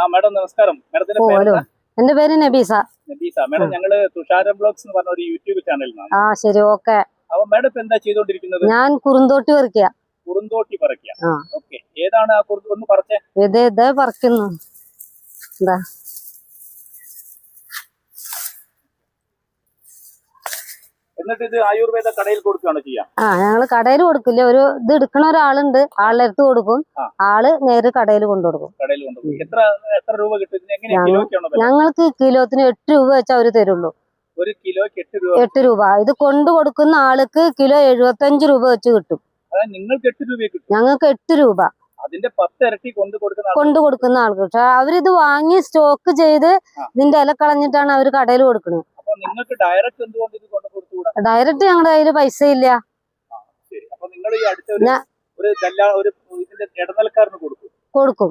ആ മാഡം നമസ്കാരം. മാഡത്തിന്റെ പേര് എന്റെ പേര് നബീസ. നബീസ. മാഡം ഞങ്ങൾ തുഷാര ബ്ലോഗ്സ് എന്ന് പറഞ്ഞ ഒരു യൂട്യൂബ് ചാനലിനാണ് ആ ശരി ഓക്കെ. അപ്പൊ മാഡം ഇപ്പൊ എന്താ ചെയ്തോണ്ടിരിക്കുന്നത്? ഞാൻ കുറുന്തോട്ടി പറിക്കുക കുറുന്തോട്ടി പറിക്കുക. ഓക്കെ. ഏതാണ് ആ കുറുന്ത് ഒന്ന് പറിച്ചേ. ഇത് ഇതേ പറിക്കുന്നു. എന്താ എന്നിട്ട് ഇത് ആയുർവേദ കടയിൽ കൊടുക്കുകയാണ് ചെയ്യാം? ആ ഞങ്ങൾ കടയിൽ കൊടുക്കില്ല. ഒരു ഇത് എടുക്കണ ഒരാളുണ്ട്. ആളുടെ അടുത്ത് കൊടുക്കും. ആൾ നേരെ കടയിൽ കൊണ്ടുകൊടുക്കും കടയിൽ കൊണ്ടുപോയി എത്ര എത്ര രൂപ കിട്ടും? എങ്ങനെ കിലോയ്ക്കാണോ ഞങ്ങൾക്ക് കിലോത്തിന് എട്ട് രൂപ വെച്ചാൽ അവർ തരുള്ളൂ. ഒരു കിലോയ്ക്ക് എട്ട് രൂപ എട്ട് രൂപ. ഇത് കൊണ്ടു കൊടുക്കുന്ന ആൾക്ക് കിലോ എഴുപത്തഞ്ച് രൂപ വെച്ച് കിട്ടും. നിങ്ങൾക്ക് എട്ട് രൂപ കിട്ടും. ഞങ്ങൾക്ക് എട്ട് രൂപ. അതിന്റെ പത്ത് ഇരട്ടി കൊണ്ട് കൊടുക്കുന്ന കൊണ്ടു കൊടുക്കുന്ന ആൾക്ക്. പക്ഷെ അവരിത് വാങ്ങി സ്റ്റോക്ക് ചെയ്ത് ഇതിന്റെ ഇല കളഞ്ഞിട്ടാണ് അവർ കടയിൽ കൊടുക്കുന്നത്. നിങ്ങൾക്ക് ഡയറക്റ്റ് എന്തുകൊണ്ട് ഇത് കൊണ്ട് കൊടുത്തുകൂടാ? ഡയറക്റ്റ് ഞങ്ങളുടെ കയ്യിൽ പൈസ ഇല്ല അപ്പൊ നിങ്ങൾ ഈ അടുത്ത ഒരു ഞാ- ഒരു ദല്ലാ ഒരു ഇതിന്റെ ഇടനിലക്കാരന് കൊടുക്കും. കൊടുക്കും.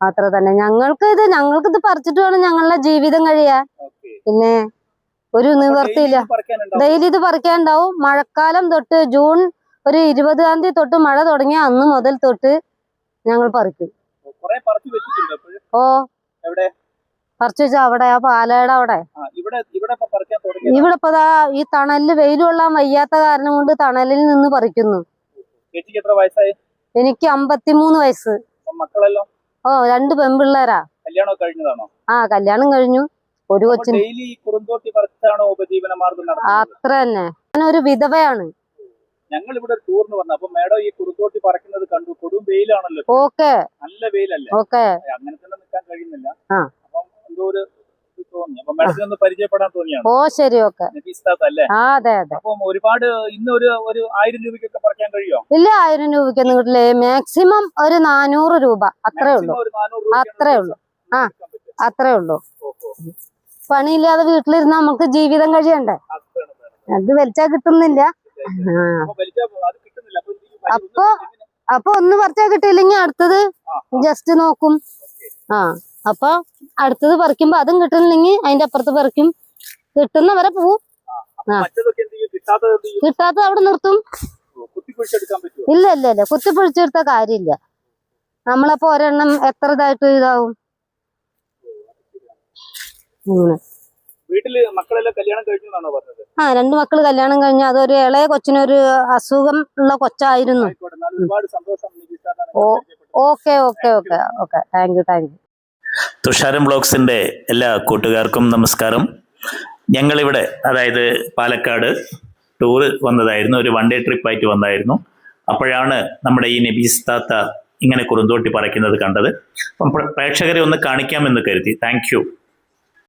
അത്ര തന്നെ. ഞങ്ങൾക്ക് ഇത് ഞങ്ങൾക്ക് ഇത് പറിച്ചിട്ട് വേണം ഞങ്ങളുടെ ജീവിതം കഴിയാൻ. ഓക്കെ. പിന്നെ ഒരു നിവർത്തിയില്ല. പറിക്കാനുണ്ടാവും. ഡെയിലി ഇത് പറിക്കാനുണ്ടാവും. മഴക്കാലം തൊട്ട് ജൂൺ ഒരു ഇരുപതാം തീയതി തൊട്ട് മഴ തുടങ്ങിയ അന്ന് മുതൽ തൊട്ട് ഞങ്ങൾ പറിക്കും. കുറെ പറിച്ചു വെച്ചിട്ടുണ്ട് അപ്പോഴും ഓ. എവിടെ? പറിച്ചു അവിടെ ആ പാലയുടെ അവിടെ? ഇവിടെ ഇപ്പൊ ഈ തണലിൽ വെയിൽ കൊള്ളാൻ വയ്യാത്ത കാരണം കൊണ്ട് തണലിൽ നിന്ന് പറിക്കുന്നു. എനിക്ക് അമ്പത്തിമൂന്ന് വയസ്സ്. ഓ രണ്ട് പെൺപിള്ളേരാ. ആ കല്യാണം കഴിഞ്ഞു. ഒരു കൊച്ചിന് അത്ര തന്നെ. ഞാനൊരു വിധവയാണ്. ഞങ്ങൾ ഇവിടെ ടൂറിന് വന്നു. അപ്പൊ മേഡം ഈ കുറുന്തോട്ടി പറക്കുന്നത് കണ്ടു. കൊടും വെയിലാണല്ലോ. ഓക്കെ. നല്ല വെയിലല്ലേ? ഓക്കെ. അങ്ങനെ തന്നെ നിൽക്കാൻ കഴിയുന്നില്ല. ഒരു ഓ ശരി ഓക്കെ നബീസ്താത്ത് അല്ലേ ആ അതെ അതെ. ഒരുപാട് ഇന്നൊരു ഒരു ആയിരം രൂപയ്ക്കൊക്കെ പറിക്കാൻ കഴിയോ? ഇല്ല ആയിരം രൂപയ്ക്കൊന്നും കിട്ടില്ലേ. മാക്സിമം ഒരു നാനൂറ് രൂപ. അത്രേ ഉള്ളൂ. Maximum ഒരു 400 രൂപയ്ക്കാണ് അത്രേ ഉള്ളൂ. ആ. അത്രേ ഉള്ളൂ. പണിയില്ലാതെ വീട്ടിലിരുന്ന് നമുക്ക് ജീവിതം കഴിയണ്ടേ? അത്. വലിച്ചാ കിട്ടുന്നില്ല. അപ്പൊ? അപ്പൊ ഒന്ന് പറിച്ചാ കിട്ടിയില്ലെങ്കിൽ അടുത്തത് ജസ്റ്റ് നോക്കും. ആ. അപ്പൊ അടുത്തത് പറിക്കുമ്പോ അതും കിട്ടുന്നില്ലെങ്കിൽ അതിന്റെ അപ്പുറത്ത് പറിക്കും. കിട്ടുന്നവരെ പോവും കിട്ടാത്തത് അവിടെ നിർത്തും. ഇല്ല ഇല്ല ഇല്ല ഇല്ല. കുത്തിപ്പൊളിച്ചെടുത്ത കാര്യമില്ല. നമ്മളപ്പോ ഒരെണ്ണം എത്ര ഇതായിട്ട് ഇതാവും? അങ്ങനെ. വീട്ടിൽ മക്കളെല്ലാം കല്യാണം പറഞ്ഞത്? ആ രണ്ടു മക്കൾ കല്യാണം കഴിഞ്ഞു. അതൊരു ഇളയ കൊച്ചിനൊരു അസുഖം ഉള്ള കൊച്ചായിരുന്നു. Okay okay okay. Okay. Thank you thank you. Thusharam ബ്ലോഗ്സിന്റെ എല്ലാ കൂട്ടുകാർക്കും നമസ്കാരം. ഞങ്ങളിവിടെ അതായത് പാലക്കാട് ടൂർ വന്നതായിരുന്നു. ഒരു വൺ ഡേ ട്രിപ്പായിട്ട് വന്നായിരുന്നു. അപ്പോഴാണ് നമ്മുടെ ഈ നബീസ് താത്ത ഇങ്ങനെ കുറുന്തോട്ടി പറിക്കുന്നത് കണ്ടത്. അപ്പം പ്ര- പ്രേക്ഷകരെ ഒന്ന് കാണിക്കാമെന്ന് കരുതി. താങ്ക്